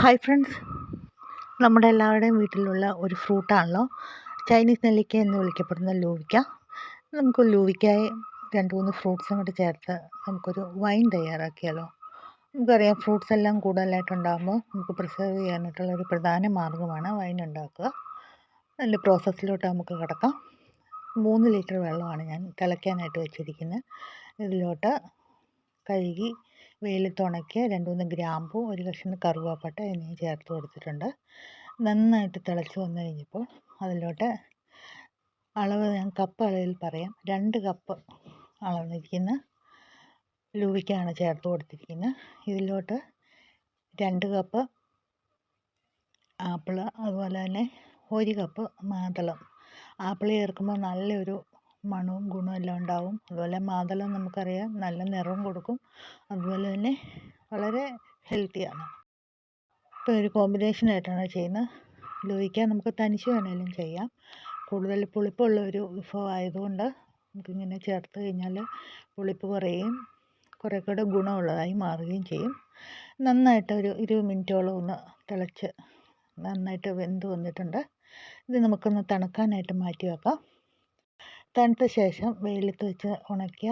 Hi friends നമ്മുടെ എല്ലാവരുടെയും വീട്ടിലുള്ള ഒരു ഫ്രൂട്ടാണല്ലോ. ചൈനീസ് നെല്ലിക്ക എന്ന് വിളിക്കപ്പെടുന്ന ലൂവിക്ക. നമുക്ക് ലൂവിക്കായി രണ്ട് മൂന്ന് ഫ്രൂട്ട്സും കൂടി ചേർത്ത് നമുക്കൊരു വൈൻ തയ്യാറാക്കിയാലോ. നമുക്കറിയാം ഫ്രൂട്ട്സ് എല്ലാം കൂടുതലായിട്ടുണ്ടാകുമ്പോൾ നമുക്ക് പ്രിസർവ് ചെയ്യാനായിട്ടുള്ള ഒരു പ്രധാന മാർഗമാണ് വൈൻ ഉണ്ടാക്കുക. അതിന്റെ പ്രോസസ്സിലോട്ട് നമുക്ക് കിടക്കാം. മൂന്ന് ലിറ്റർ വെള്ളമാണ് ഞാൻ തിളയ്ക്കാനായിട്ട് വെച്ചിരിക്കുന്നത്. ഇതിലോട്ട് കഴുകി വെയിലത്ത് ഉണക്കിയ രണ്ട് മൂന്ന് ഗ്രാമ്പൂ ഒരു കഷ്ണം കറുവാപ്പട്ട എന്നിവ ചേർത്ത് കൊടുത്തിട്ടുണ്ട്. നന്നായിട്ട് തിളച്ച് വന്നു കഴിഞ്ഞപ്പോൾ അതിലോട്ട് അളവ് ഞാൻ കപ്പ് അളവിൽ പറയാം. രണ്ട് കപ്പ് അളന്നിരിക്കുന്ന ലൂവിക്കാണ് ചേർത്ത് കൊടുത്തിരിക്കുന്നത്. ഇതിലോട്ട് രണ്ട് കപ്പ് ആപ്പിൾ അതുപോലെ തന്നെ ഒരു കപ്പ് മാതളം. ആപ്പിൾ ചേർക്കുമ്പോൾ നല്ലൊരു മണവും ഗുണവും എല്ലാം ഉണ്ടാവും. അതുപോലെ മാതളം നമുക്കറിയാം. നല്ല നിറവും കൊടുക്കും. അതുപോലെ തന്നെ വളരെ ഹെൽത്തിയാണ് ഇപ്പോൾ ഒരു കോമ്പിനേഷനായിട്ടാണ് ചെയ്യുന്നത്. ലൂയിക്ക നമുക്ക് തനിച്ച് വേണമെങ്കിലും ചെയ്യാം. കൂടുതൽ പുളിപ്പുള്ള ഒരു വിഭവം ആയതുകൊണ്ട് നമുക്കിങ്ങനെ ചേർത്ത് കഴിഞ്ഞാൽ പുളിപ്പ് കുറയുകയും കുറേ കൂടെ ഗുണമുള്ളതായി മാറുകയും ചെയ്യും. നന്നായിട്ട് ഒരു ഇരുപത് മിനിറ്റോളം ഒന്ന് തിളച്ച് നന്നായിട്ട് വെന്ത് വന്നിട്ടുണ്ട്. ഇത് നമുക്കൊന്ന് തണുക്കാനായിട്ട് മാറ്റി വെക്കാം. തണുത്ത ശേഷം വെയിലത്ത് വെച്ച് ഉണക്കിയ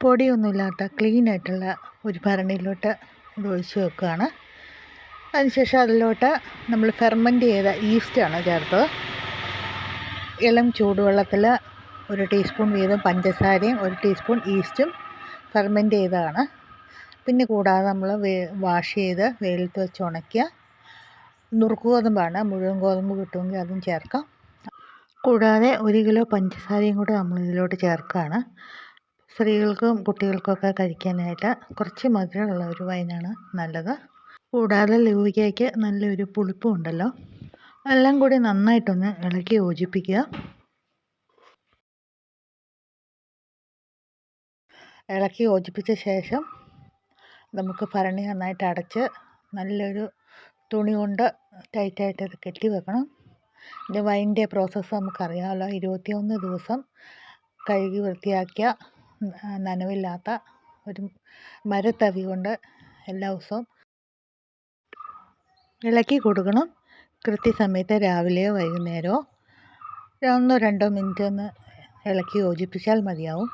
പൊടിയൊന്നുമില്ലാത്ത ക്ലീൻ ആയിട്ടുള്ള ഒരു ഭരണിയിലോട്ട് ഇത് ഒഴിച്ച് വെക്കുകയാണ്. അതിനുശേഷം അതിലോട്ട് നമ്മൾ ഫെർമെന്റ് ചെയ്ത ഈസ്റ്റാണ് ചേർത്തത്. ഇളം ചൂടുവെള്ളത്തിൽ ഒരു ടീസ്പൂൺ വീതം പഞ്ചസാരയും ഒരു ടീസ്പൂൺ ഈസ്റ്റും ഫെർമെന്റ് ചെയ്തതാണ്. പിന്നെ കൂടാതെ നമ്മൾ വാഷ് ചെയ്ത് വെയിലത്ത് വെച്ച് ഉണക്കിയ നുറുക്ക് ഗോതമ്പാണ്. മുഴുവൻ ഗോതമ്പ് കിട്ടുമെങ്കിൽ അതും ചേർക്കാം. കൂടാതെ ഒരു കിലോ പഞ്ചസാരയും കൂടെ നമ്മൾ ഇതിലോട്ട് ചേർക്കുകയാണ്. സ്ത്രീകൾക്കും കുട്ടികൾക്കൊക്കെ കഴിക്കാനായിട്ട് കുറച്ച് മധുരമുള്ള ഒരു വൈനാണ് നല്ലത്. കൂടാതെ ലൂവിക്കയ്ക്ക് നല്ലൊരു പുളിപ്പും ഉണ്ടല്ലോ. എല്ലാം കൂടി നന്നായിട്ടൊന്ന് ഇളക്കി യോജിപ്പിക്കുക. ഇളക്കി യോജിപ്പിച്ച ശേഷം നമുക്ക് ഭരണി നന്നായിട്ട് അടച്ച് നല്ലൊരു തുണി കൊണ്ട് ടൈറ്റായിട്ട് ഇത് കെട്ടി വെക്കണം ഇത് വൈന്റെ പ്രോസസ്സ് നമുക്കറിയാമല്ലോ. ഇരുപത്തിയൊന്ന് ദിവസം കഴുകി വൃത്തിയാക്കിയ നനവില്ലാത്ത ഒരു മരത്തവി കൊണ്ട് എല്ലാ ദിവസവും ഇളക്കി കൊടുക്കണം. കൃത്യസമയത്ത് രാവിലെയോ വൈകുന്നേരമോ ഒന്നോ രണ്ടോ മിനിറ്റ് ഒന്ന് ഇളക്കി യോജിപ്പിച്ചാൽ മതിയാവും.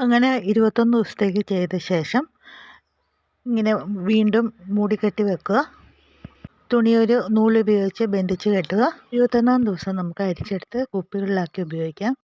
അങ്ങനെ ഇരുപത്തൊന്ന് ദിവസത്തേക്ക് ചെയ്ത ശേഷം ഇങ്ങനെ വീണ്ടും മൂടിക്കെട്ടി വെക്കുക. തുണി ഒരു നൂലുപയോഗിച്ച് ബന്ധിച്ച് കെട്ടുക. ഇരുപത്തൊന്നാം ദിവസം നമുക്ക് അരിച്ചെടുത്ത് കുപ്പികളിലാക്കി ഉപയോഗിക്കാം.